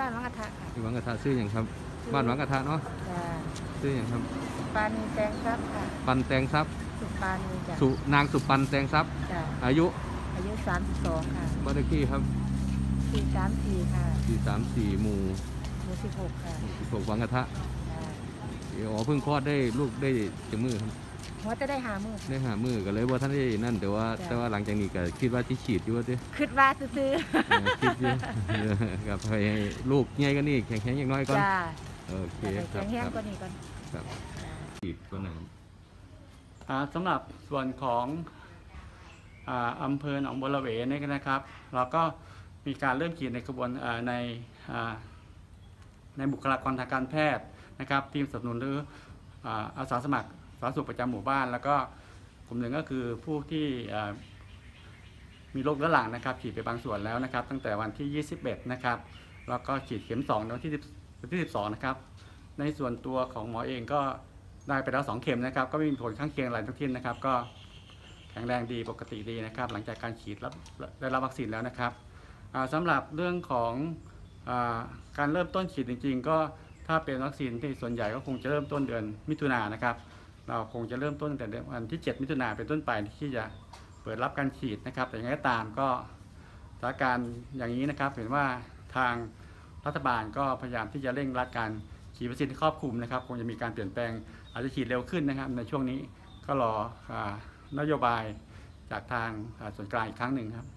บ้านวังกระทะค่ะที่หวังกระทะซื้ออย่างครับ บ้านหวังกระทะเนาะจ้าซื้ออย่างครับ ปานีแตงทรัพย์ค่ะ ปันแตงทรัพย์สุปานีจ้ะสุนางสุปันแตงทรัพย์ จ้าอายุอายุ32ค่ะบ้านเลขที่ครับ434ค่ะ434หมู่หมู่16ค่ะ16หวังกระทะจ้าอ๋อเพิ่งคลอดได้ลูกได้จังมือครับ หัวจะได้หามือได้หามือก็เลยว่าท่านได้นั่นแต่ว่าจ้ะแต่ว่าหลังจากนี้ก็คิดว่าที่ฉีดอยู่ว่าที่คิดว่าซื้อเออคิดอยู่เออกับให้ลูกใหญ่กันนี่แข็งแข็งอย่างน้อยๆก่อนจ้าโอเคแต่ครัแข็บงแห้งครับกว่านี้ก่อนครับจ้าฉีดก็หนึ่งอ่าสำหรับส่วนของอ่าอำเภอหนองบัวระเวเนี่ยนะครับ เราก็มีการเริ่มฉีดในกระบวนอ่าในอ่าในบุคลากรทางการแพทย์นะครับ ทีมสนับสนุนหรืออ่าอาสาสมัคร สาธารณสุขประจำหมู่บ้าน แล้วก็กลุ่มหนึ่งก็คือผู้ที่มีโรคเรื้อรังนะครับ ฉีดไปบางส่วนแล้วนะครับ ตั้งแต่วันที่ 21 นะครับ แล้วก็ฉีดเข็ม2ในวันที่10วันที่ 12 นะครับ ในส่วนตัวของหมอเองก็ได้ไปแล้วสองเข็มนะครับ ก็ไม่มีผลข้างเคียงอะไรทั้งสิ้นนะครับ ก็แข็งแรงดีปกติดีนะครับ หลังจากการฉีดรับได้รับวัคซีนแล้วนะครับอ่าสำหรับเรื่องของอการเริ่มต้นฉีดจริง ๆ ก็ถ้าเป็นวัคซีนที่ส่วนใหญ่ก็คงจะเริ่มต้นเดือนมิถุนายนนะครับ เราคงจะเริ่มต้นตั้งแต่เดือนวันที่ 7 มิถุนายนเป็นต้นไปที่จะเปิดรับการฉีดนะครับ แต่อย่างไรก็ตามก็สถานการณ์อย่างนี้นะครับ เห็นว่าทางรัฐบาลก็พยายามที่จะเร่งรัดการฉีดวัคซีนครอบคลุมนะครับ คงจะมีการเปลี่ยนแปลงอาจจะฉีดเร็วขึ้นนะครับ ในช่วงนี้ก็รออานโยบายจากทางส่วนกลางอีกครั้งหนึ่งครับ